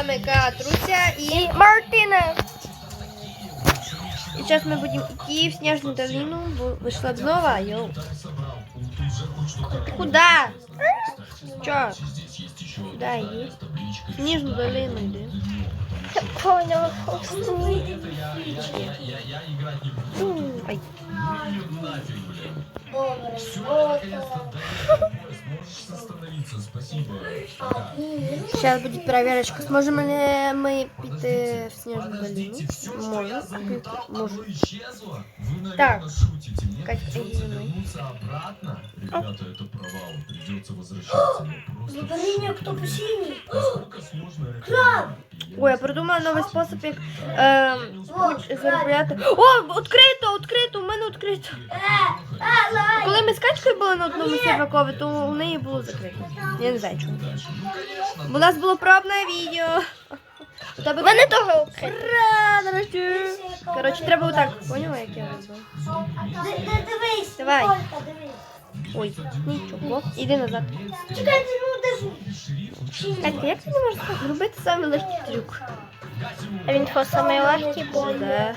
вами Катруся и... И Мартина. И сейчас мы будем идти в снежную долину. Бу- Вышла обнова, йоу. Ты куда? Чё? Куда иди? В снежную долину иди. Я поняла. М, Ай. Сейчас будет проверочка. Сможем ли мы піти в снежную долину? Можем. Можем. Так. Мной. Ребята, это провал. Придется возвращаться. Забери кто сложно рекламировать Ой, я придумала новий спосіб, як е, заробляти. О, відкрито, відкрито, у мене відкрито. Коли ми з Катькою були на одному сервакові, то у неї було закрито. Я не знаю чому. У нас було пробне відео. У тебе Мене того. Ура, нарешті. Коротше, треба отак, поняла, як я ди- Дивись. Давай. Олька, дивись. Ой, нічого. Іди назад. Чекайте, ну держи. Катька, як ти не можеш так зробити самий легкий трюк? А він що, самий легкий був? Да.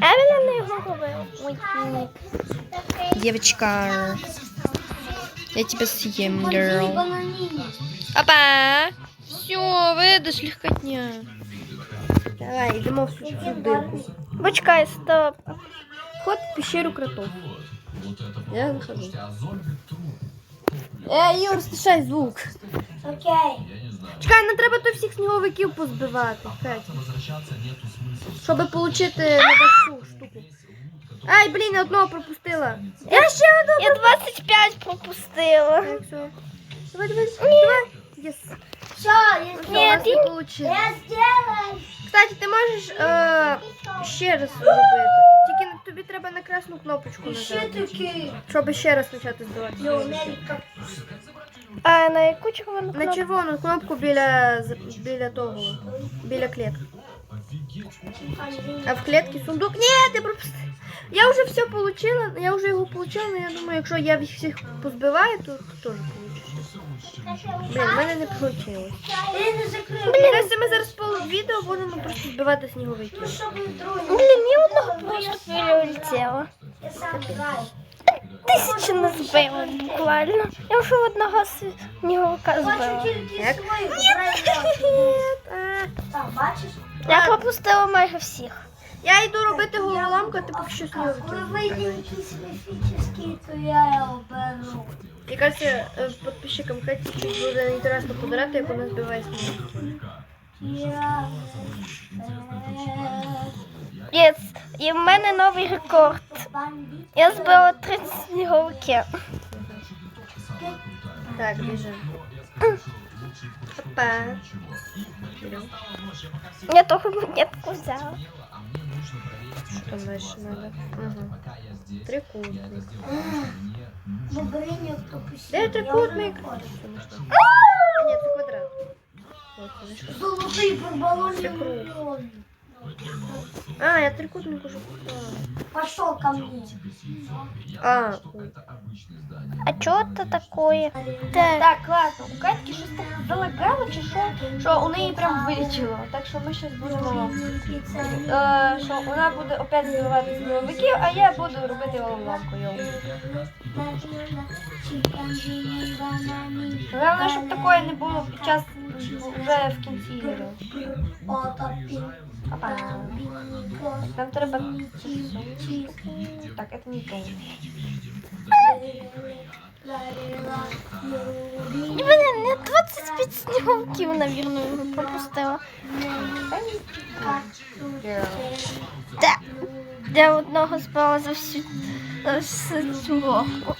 А він не його робив. Ой, ні. Девочка, я тебя съем, Подвинь girl. бананini. Опа! Все, выдашь легкотня. Давай, идем в цю дырку. Почекай, стоп. Вход в пещеру кротов. Вот это Я правда. захожу. А зомби труп. Ей, Юр, стишай звук. Окей. Я не знаю. Чекай, нам треба тут всіх сніговиків позбивати, Катя. Возвращаться нету смысла. Щоб отримати небольшу штуку. Ай, блін, я одного пропустила. Я ще одного. Я 25 пропустила. Так, все. Давай, давай, давай. Єс. Все, я Ні, ти- получилось. Я сделаю. Кстати, ти можеш е, ще раз зробити. Тільки тобі треба на красну кнопочку Ще нажати. таки. Щоб ще раз почати збивати. Йо, А на яку червону На кнопку? червону кнопку біля, з- біля того, біля клітки. А в клітці сундук. Ні, ти пропустив. Я вже все получила, я вже його получила, я думаю, якщо я їх всіх позбиваю, то теж получиш. Блін, в мене не вийшло. Я не закрив. Ми зараз по відео будемо просто збивати сніговиків. Ну. Блін, я одного просто прилетіла. Я сам не збила буквально. Я вже одного сніговика збила. Як? бачиш? Я пропустила майже всіх. Я йду робити головоломку, ти поки що Коли сніговиків. вийде якийсь міфічний, то я його беру. Мені кажеться, е, підписчикам Каті буде інтересно подирати, як вона збиває сніговиків. Я... Єс, і в мене новий рекорд. Я збила 30 сніговиків. Так, біжимо. Опа. Я того монетку взяла. Что дальше надо? Ага. Трикутник. Бобриня пропустила. Де трикутник? Ні, це квадрат. Ось, вони А, я трикутник уже купила. Пошел ко мне. А, А чого це таке? Так. Так, ладно, у Катьки щось так залагало чи що, що у неї прям вилетіло. Так що ми зараз будемо, е, що вона буде опять збивати сніговиків, а я буду робити головоломку. йоу. Головне, щоб такої не було під час вже в кінці відео. Нам треба... Так, это не то. Блін, я 25 сніговиків, навірно, вже пропустила. Так. Я одного збила за всю, за всю цю ловку.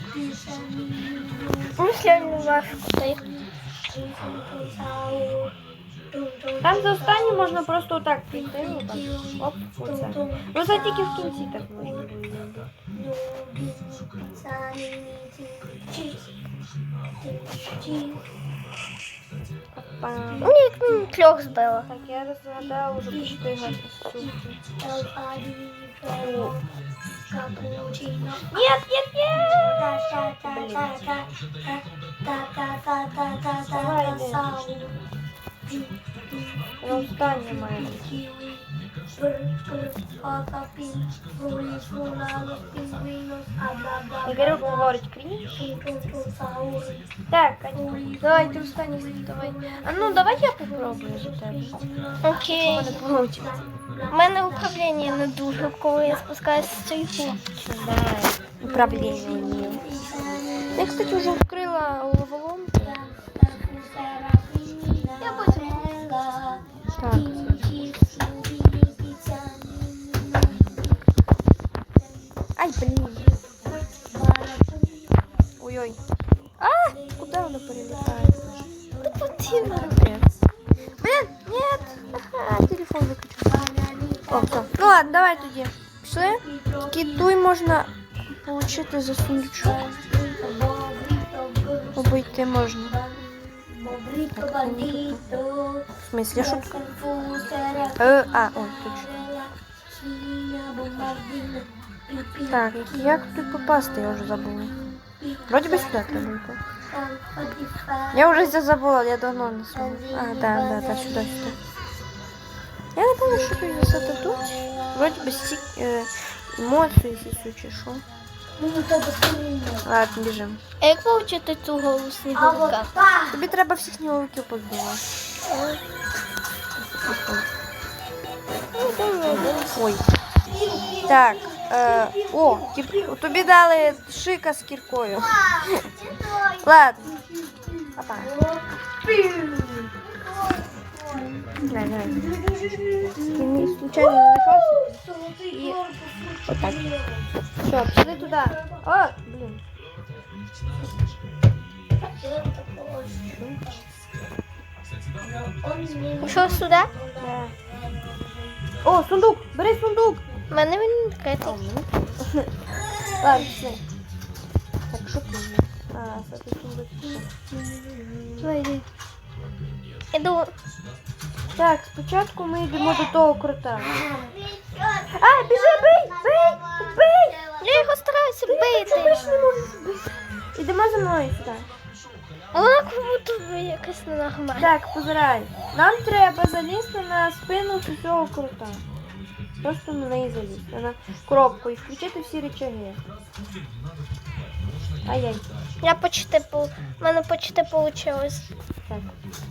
Ну, сьогодні важко так. Там за останнім можна просто отак прийти. отак. Оп, оце. Ну це тільки в кінці так можна буде. Опа. Ні, ну, трьох збила. Так, я розгадала уже почти гасну сумку. Нет, нет, нет! Вона остання має бути. Ігорюк говорить крінж. Так, Катя, давай ти останній давай. А ну давай я попробую за тебе. Окей. Мене вийде. У мене управління не дуже, коли я спускаюся з цієї Давай. Управління вмію. Я, кстати, вже відкрила головоломку. Так. Ай, блін. Ой-ой. А, куда вона перелітає? Та потрібно. Капец. Блин, нет. Ага, телефон выключил. О, все. Ну ладно, давай тоді. Пішли. Китуй можна получити за сундучок. Обійти можна. В смысле, шутка? Е, а, ой, точно. Так, як тут попасти, я вже забула. Вроде бы сюда треба йти. Я уже здесь забыла, я давно не смогла. А, да, да, да, сюда, сюда. Я не помню, что тут висота тут. Вроде бы стик, э, эмоции, если чи шо. Ладно, біжим. А як вивчити цю голову А сніговика? вот так. Тобі треба всіх сніговиків позбивати. Ой. Так, е, о, кіп- тобі дали шика з кіркою. Ладно. Опа. Давай, давай. Ти случайно не знайшовся? І отак. Все, пішли туди. О, блін. Що сюди? О, сундук! Бери сундук! У мене він відкритий. Ладно, все. Так, що є? А, це тут сундук. Давай, йди. Іду. Так, спочатку ми йдемо до того крута. А, біжи, бий! Бий! Бий! Я його стараюся Ти бити. ж не можеш бити. Ідемо за мною сюди. А Вона будто якась ненормальна. Так, позирай. Нам треба залізти на спину цього крута. Просто на неї залізти. На коробку і включити всі речаги. Ай-яй. Я почти по... У мене почти вийшло. Так.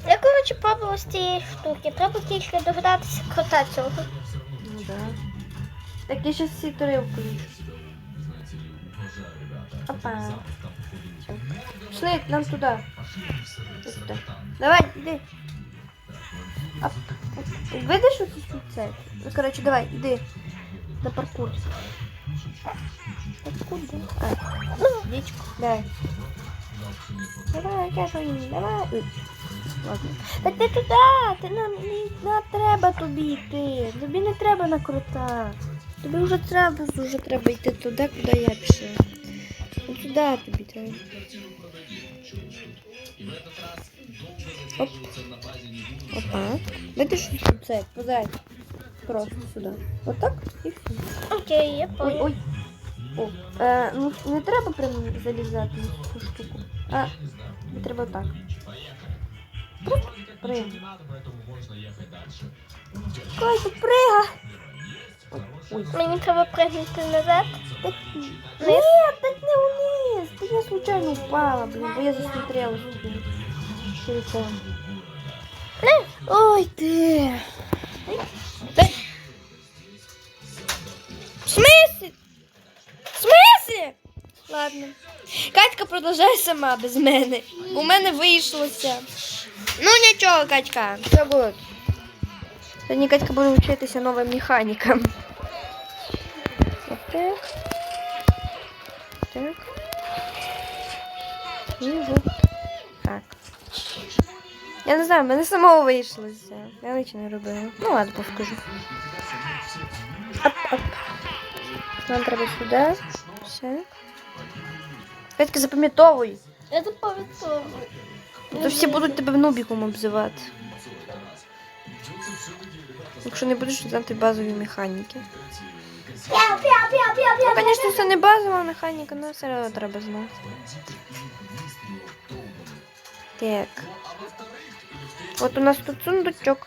Я, коротше, пробувала з цієї штуки. Треба тільки догадатися крота цього. Ну да. Так я сейчас всі три включу. Опа. Шли нам туда. Сюди. Давай, иди. Оп. Видиш що тут це? Ну, короче, давай, иди. На паркур. Паркур, да? А, ну, дичку. Давай. Давай, кажу, давай. Ой. Ладно. Так ти туди, ти нам не нам треба тобі йти. Тобі не треба на крута. Тобі вже треба, вже треба йти туди, куди я пішла. Ну туди тобі треба. Оп. Опа. Видиш, це, подай. Просто сюди. Отак і все. Окей, я Ой, ой. О, е, ну не треба прямо залізати на цю штуку. А, не треба так. Просто пригай. Катя, прига! Ой. Мені треба пригнути назад. Так, Ні, случайно упала, блін, бо я засмотрелась. Телефон. Ой, ти. Та... В смысле? В смысле? Ладно. Катька продовжує сама без мене. У мене вийшлося. Ну нічого, Катька, все буде. Сьогодні Катька буде вчитися новим механікам. Так. Так. І вот так. Я не знаю, в мене самого вийшлося. Я нічого не робила. Ну ладно, повкажу. Оп, оп. Нам треба сюди. Все. Катька, запам'ятовуй. Я запам'ятовую. А То всі будуть тебе нубіком обзивати. Якщо не будеш знати базові механіки. Ну, звісно, це не базова механіка, але все одно треба знати. Так. Вот у нас тут сундучок.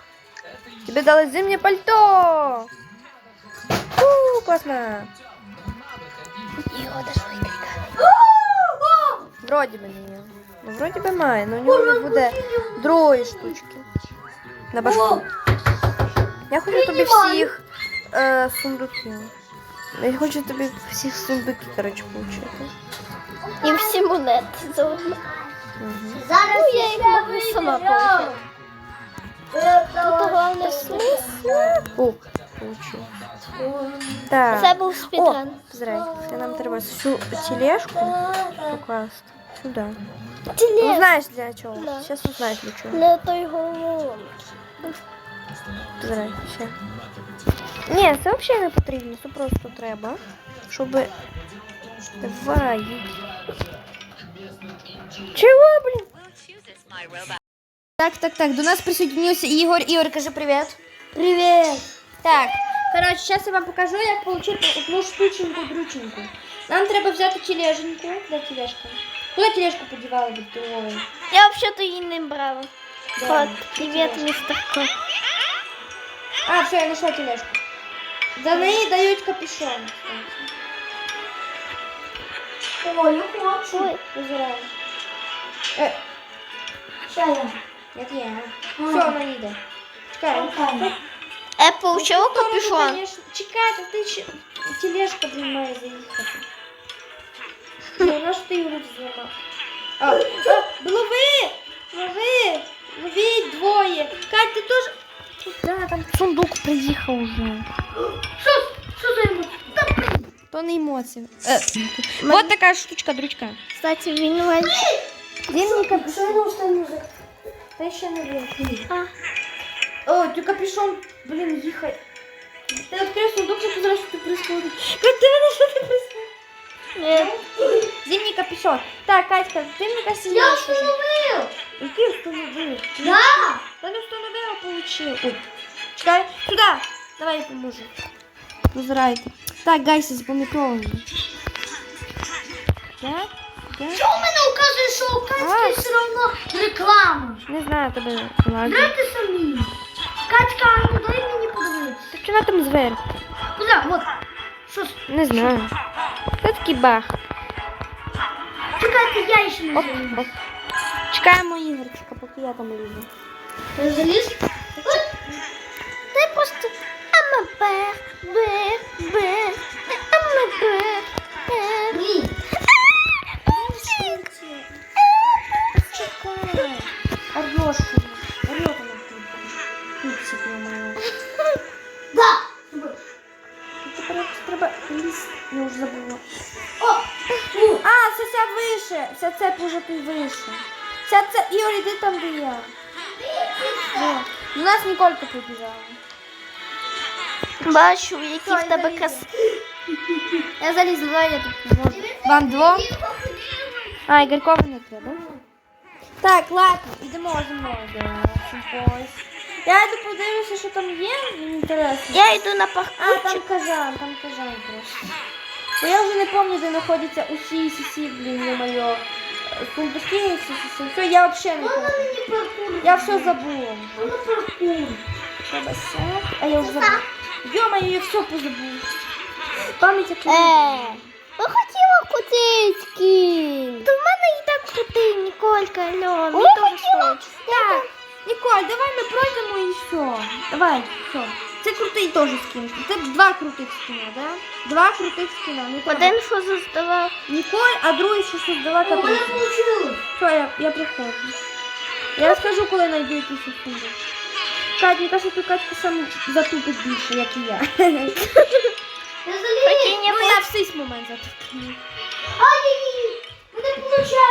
Тебе дали зимнее пальто. Фу, классно. Викрикали. Вроді би ні. Ну, вроді би має, але у нього не буде другої штучки. На башку. Я хочу тобі всіх е, сундуків. Я хочу тобі всіх сундуків, коротше, получити. І всі монети заодно. Зараз Ну, я їх можу сама получити. Ну, то головне смисл. Так. Це був спідран. Зрей, нам треба всю тележку покласти сюди. Ну, Тіле. знаєш для чого? Да. Зараз узнаєш для чого. Не той головолом. Зрей, ще. Ні, це взагалі не потрібно, це просто треба, щоб... Давай. Чого, блін? Так, так, так, до нас присоединился Ігор. Ігор, кажи привіт. Привіт. Так, коротше, зараз я вам покажу, як отримати одну штученьку, друченьку. Нам треба взяти тележеньку. Де тележка? Куди тележку подівали від другої? Я взагалі-то її не брала. Да, Кот, це привіт, тележка. містер Кот. А, все, я знайшла тележку. За неї дають капюшон. Ой, я хочу. Ой, Визираємо. Е, Що я? як є. а? Все, вона їде. Чекай. Окей. Е, получила Ну, капюшон? конечно. Чекай, то ти ще... тележка, блін, має заїхати. Ну, на що ти його зламав? А, а, лови! Лови! Ловіть двоє! Кать, ти теж... Да, там сундук приїхав уже. Що за йому? То не емоції. Е, вот така штучка, дручка. Кстати, він валь- Він Що я не встану за? Та ще не він. А. О, ти капюшон, блін, їхай. Ти відкрив сундук, щоб позрав, що ти происходить. Кать, ти мене що ти происходить? Ні. Зимний капюшон. Так, Катька, ти мені кажется, Я знаєш уже. встановив. Який встановив? Да. Та не встановив, а получив. Ой. Чекай, сюди. Давай я поможу. Розрайте. Так, гайси, запам'ятовуємо. Так, Що мене указує, що Катьки все одно реклама? Не знаю тебе. Ладно. Дайте самі. Катька, а ну дай мені подивитися. Так чи на там звер? Куди? Вот. Що? Не знаю. Це такий баг. Чекайте, я ще не Оп, залізу. оп. Чекаємо Ігорчика, поки я там лізу. Ти заліз? Ти просто АМБ, Б, Б, АМБ, Орешь. Орет она тут. Пупсик моя. Да. Тепер треба лізти. Я вже забула. О, у. А, це ця вище. Ця цеп уже тут вище. Ця це... Ігор, іди там, де я. Де? У нас Ніколька побіжала. Бачу, які в тебе крас... Я залізла, давай я тут поможу. Вам двом? А, Ігорькова не треба. Так, ладно, йдемо зі мною до Сімпойс. Я йду подивлюся, що там є, мені інтересно. Я йду на А, там паркурчик. кажан, там кажан просто. Бо я вже не пам'ятаю, де знаходяться усі сісі, блін, не моє. Сундуки, всі сісі. Все, я взагалі не пам'ятаю. мені паркур. Я все забула. Вона паркур. Треба сяк. А я вже забула. Йо-моє, я все позабула. Пам'ять як Е, ви хотіла крутий скін. То в мене і так крутий, Ніколька, Альона. Ми хотіли. Так, Ніколь, давай ми пройдемо і все. Давай, все. Це крутий теж скін. Це два крутих скіна, да? Два крутих скіна. Не треба. Один що заздавав. Ніколь, а другий що создала мене капризу. вийшло. Все, я, я приходжу. Я скажу, коли знайду якийсь сундук. Кать, мені кажется, тут Катька сам затупить більше, як і я. Я заліз. Прикинь, я Ну, я в цей момент. Ай-яй-яй. Мене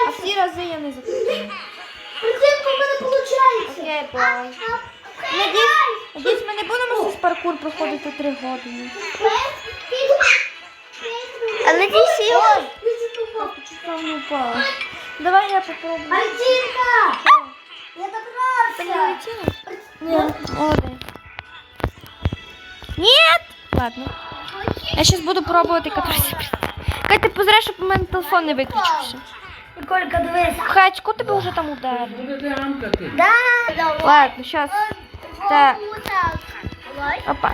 А всі рази я не затуплю. Прицепка в мене виходить. Окей, бай. Надіюсь, надіюсь, ми не будемо цей паркур проходити три години. А його. Я чуть там не упала. Давай я попробую. Альтинка! Я Ты не улетела? Нет. Нет! Ладно. Я сейчас буду пробувати кататися. Кать, ти позреш, щоб у мене телефон не виключився. Ніколька, дивися. Хачку тебе вже там ударили. Да. Ладно, сейчас. Так, опа.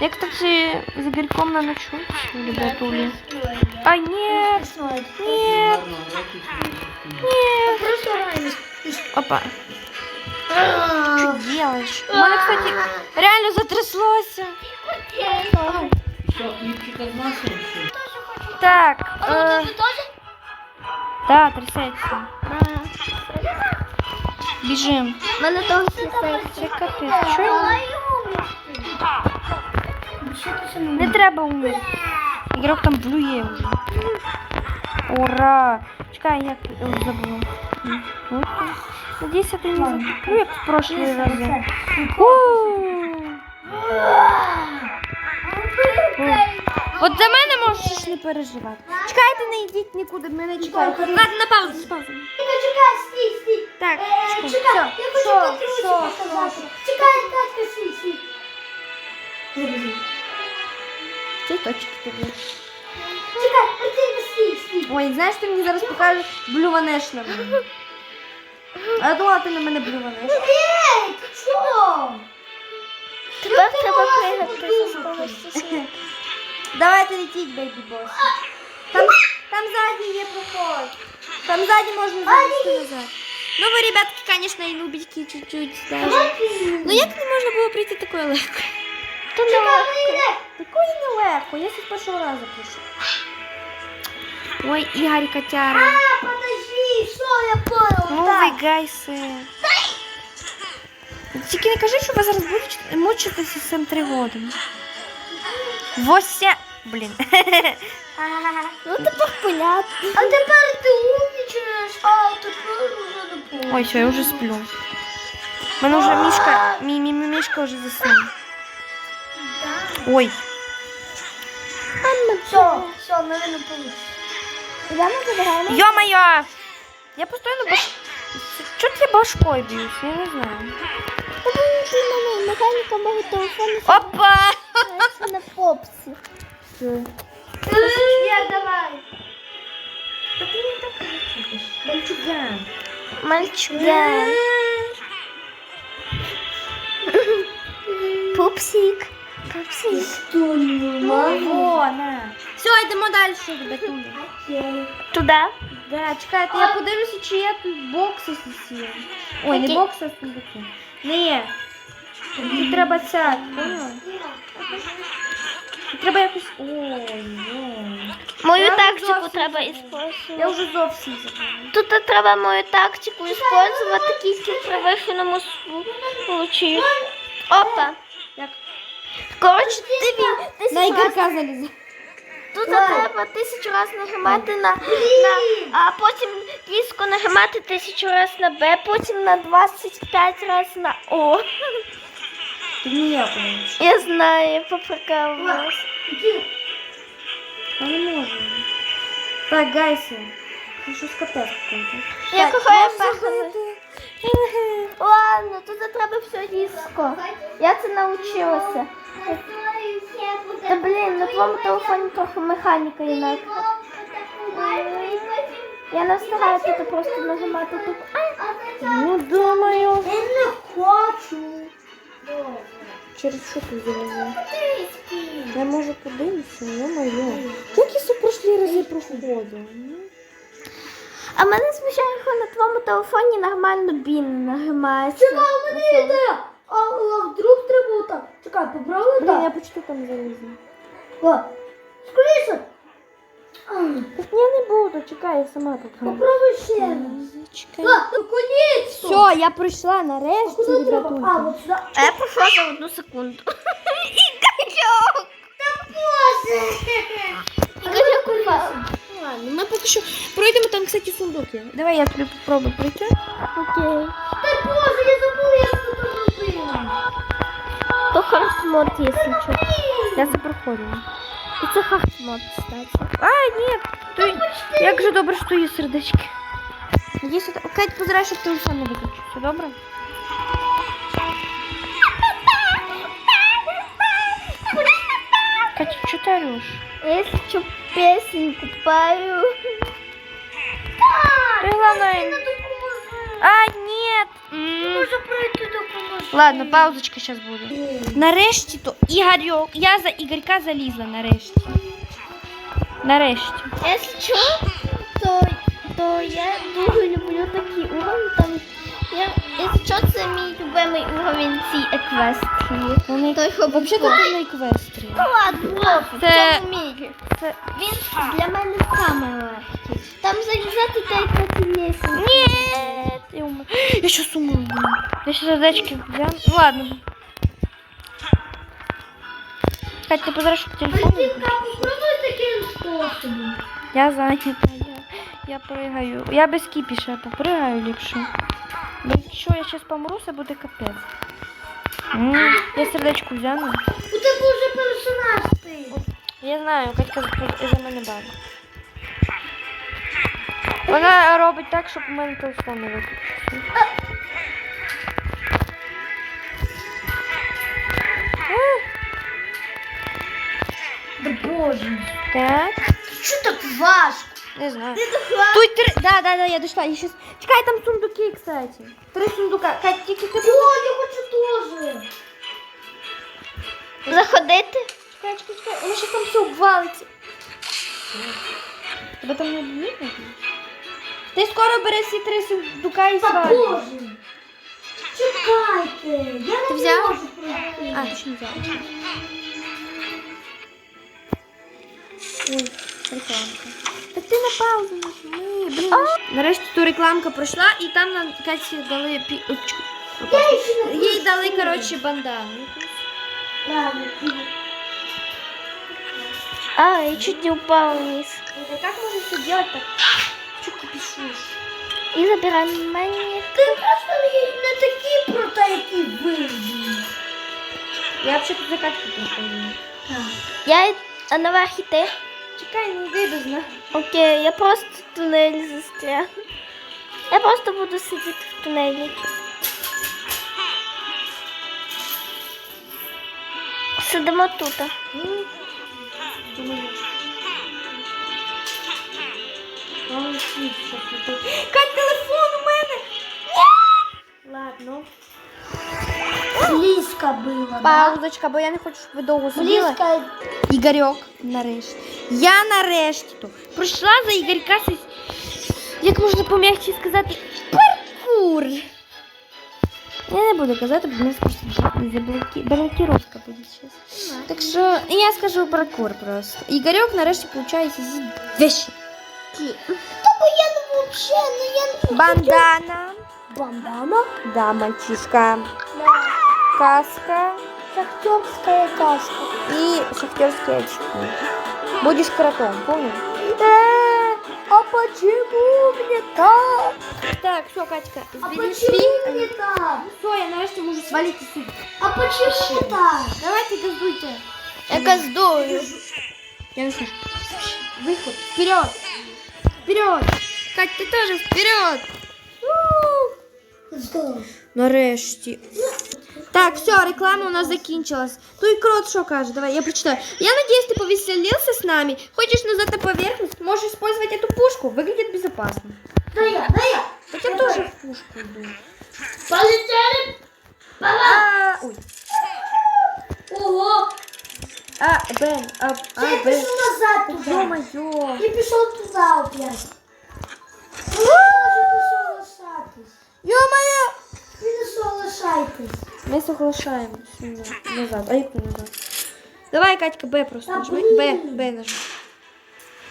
Я, кстати, за Игорьком на ночу, ребятули. А, нет, нет, нет. Опа. Что делаешь? Меня, кстати, реально затряслося. Так, э, да, трясется. Бежим. У мене теж трясеться. Це капець. Що? Не треба умер. Ігрок там блює вже. Ура! Чекай, як я забула. Надіюся, ти не закрив, як в прошлі рази. У. От за мене можеш не переживати. Чекайте, не йдіть нікуди, мене чекають. Ладно, на паузу, паузу. Чекай, стій, стій. Так, Е, чекай. Чекай, я хочу Що? показати. Чекай, Катька, стій, стій. Цвіточки тобі. Чекай, Артемка, стій, стій. Ой, знаєш, ти мені зараз покажеш блюванеш на мене. А я думала, ти на мене блюванеш. Ей, ти чого? Тепер треба пригати зі скоростю. Давайте летіть, бейбі бос. Там, там ззаді є проход. Там ззаді можна залізти назад. Ну ви, ребятки, конечно, і нубічки чуть-чуть даже. Ну як не можна було прийти такою легко? То не легко. Такою нелегко, я з першого разу прийшла. Ой, Ігор котяра. А, подожди, що я понял? Ну ви гайси. Тільки не кажи, що ви зараз будете мучитися з цим три роки. Вося. Блін. Ну тепер понятно. А тепер ти умнічаєш, а тепер уже не помню. Ой, все, я вже сплю. У мене вже мішка, мій, мій, мій мішка вже заснув. Ой, Все, все, в мене не вийде. Ё-моё! Я постійно баш... Чого я башкою б'юсь? Я не знаю. Опа! на давай. Мальчуган. Мальчуган. Пупсик. Пупсик. О, на. Все, йдемо далі, ребятули. Туди? Да, чекайте, я подивлюся, чи є тут бокси сусі. Ой, не Які? бокси, а сундуки. Не є. Тут треба ця, поняла? Тут Треба якось. Ой, ой. Мою Я тактику зовсім треба забула. Я вже зовсім забула. Тут треба мою тактику іспользувати тільки при вихідному случаю. Опа. Як? Коротше, тобі тисячу На ігорка залізу. Тут треба тисячу раз нажимати на, на а потім різко нажимати тисячу раз на Б, потім на 25 раз на О. Ніякого. Я знаю, я поприкалувалась. Я не можу. Так, з капець какой-то. Я кохаю заходити? Ладно, тут треба все різко. Я це навчилася. Та блін, на твоєму телефоні трохи механіка інакша. Я не встигаю тут просто нажимати тут. Ну, думаю. Я не хочу. Через що ти залізла? Я можу подивитися, ё-моё. Як я все прошлі рази проходила? ну? А мене що на твоєму телефоні нормально бін нажимається. Чекай, у мене ідея. А, а вдруг треба отак? Чекай, поправили Блін, я почти там залізла. О, скоріше. Так я не буду, чекай, я сама попробую. Попробуй ще раз. Чекай. А, наконець-то. Все, я пройшла нарешті, Куди треба? А, от сюди. А я пройшла за одну секунду. Ігорьок! Боже. Ігорьок упав. Ладно, ми поки що пройдемо там, кстати, сундук є. Давай я тобі попробую пройти. Окей. Та боже, я забула, як це там робила. То хардмод, якщо що. Я це проходила. І це хардмод, кстати. А, ні, то як же добре, що є сердечки. Є сюди. Кать, позирай, щоб телефон не виключився, добре? Ти ореш? Песенку пою. Главное... А, нет! Ладно, паузочка зараз буде. Нарешті то Ігорьок. Я за Ігорька залізла нарешті. Нарешті. Якщо що, то, то я дуже люблю такі уровні. Там, я, якщо що, це мій любимий уровень ці еквестрії. Вони Той, взагалі був. тут на еквестрі. Ну ладно, в Це-. Це... Він для мене саме легкий. Там залізати та красивіше. Ні, я щас умру. Я ще сердечки взяв. Ну ладно. Кать, ти позраш телефон? Попробуй таким способом. Я зайнята, я, я пригаю. Я без кіпіша попригаю ліпше. Бо якщо я зараз помру, це буде капець. М, Я сердечку взяну. У тебе вже персонаж стоїть. Я знаю, Катька за- мене бана. Вона робить так, щоб у мене телефон не виключився. Да боже. Так, Що так важко? не знаю. Тут три. Да, да, да, я дошла. Я щас... Чекай, там сундуки, кстати. Три сундука. Кать, тільки ти. О, я хочу теж. Заходити? Чекай, чекай, чекай. Воно ще там все обвалиться. Тебе там не б'ють? Ти скоро бери всі три сундука і Та боже. Чекайте. Я не Ти взяв? можу пройти. А, точно взяла. Ой, рекламка. Так ти на паузу нажми, блін. Нарешті ту рекламка пройшла і там нам Каті дали пі... Їй дали, коротше, бандану. А, я чуть не упала вниз. Как можно все делать так? Что ты пишешь? І забирай мені. Ти просто не, не такі прота, які. Я вообще тут закатку проходила. Я а наверх іти. Чекай, не без. Окей, я просто в тунелі застряг. Я просто буду сидіти в тунелі. Сидимо тут. Кать, телефон у мене! Ладно. Близько було, да? Бо я не хочу, щоб ви довго сиділи. Близько. Ігорьок, нарешті. Я нарешті то пройшла за Ігорька, як можна пом'якше сказати, паркур. Я не буду казати, бо в нас просто заблоки... блокировка буде зараз. Так що я скажу паркур просто. Ігорьок нарешті получає зі вещи. Та бо я не вообще, ну я не Бандана. Бандана? Да, мальчишка. Каска. Шахтерская каска. и шахтерские очки. Будешь кротом, понял? А почему мне так? Так, все, Катька, А сбери почему мне так? Все, я нарешті можу свалить отсюда. А почему мне так? Давайте газуйте. Я газдую. Я не слышу. Выход. Вперед. Вперед. Кать, ты тоже вперед. Нарешті. Так, все, реклама у нас закінчилась. Той крот що каже? Давай, я прочитаю. Я надеюсь, ты повеселился с нами. Хочешь назад на поверхность? Можешь использовать эту пушку. Выглядит безопасно. Да я, да я. Так я тоже в пушку иду. Полетели. А, ой. Ого. А, Бен, а, а, Я Бен. пішов назад туди. Ё-моё. Я пішов туди опять. Ну, я можу соглашатись. Ё-моё. Ви не соглашайтесь. Ми соглашаємось назад. А як не назад? Давай, Катька, Б просто Та нажми. блін. Б, Б нажми.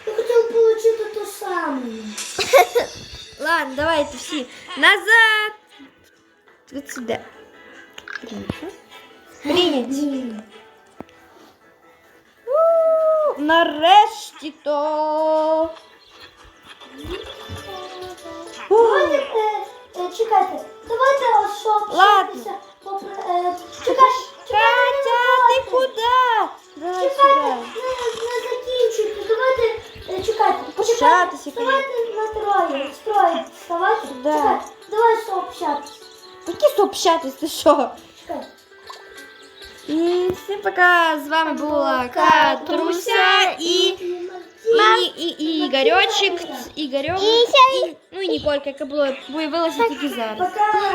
Я хотів отримати то саме. Ладно, давайте всі. Назад. Вот сюда. Принято. Принять. У, Нарешті то. Давайте, е, е, Чекайте, давайте Ладно. е, Чекай, Катя, ти куди? Давай Чекайте, не, закінчуйте. Давайте, е, чекайте, почекайте. Давайте на троє, строїть, Давайте. Да. Чекайте, давай сообщатися. Які сообщатись, ти що? Чекайте. І всім пока. З вами була Катруся і, і, і, і Ігорьочек, Ігорьок, і, ну і Ніколька, яка була, виявилася тільки зараз. Пока.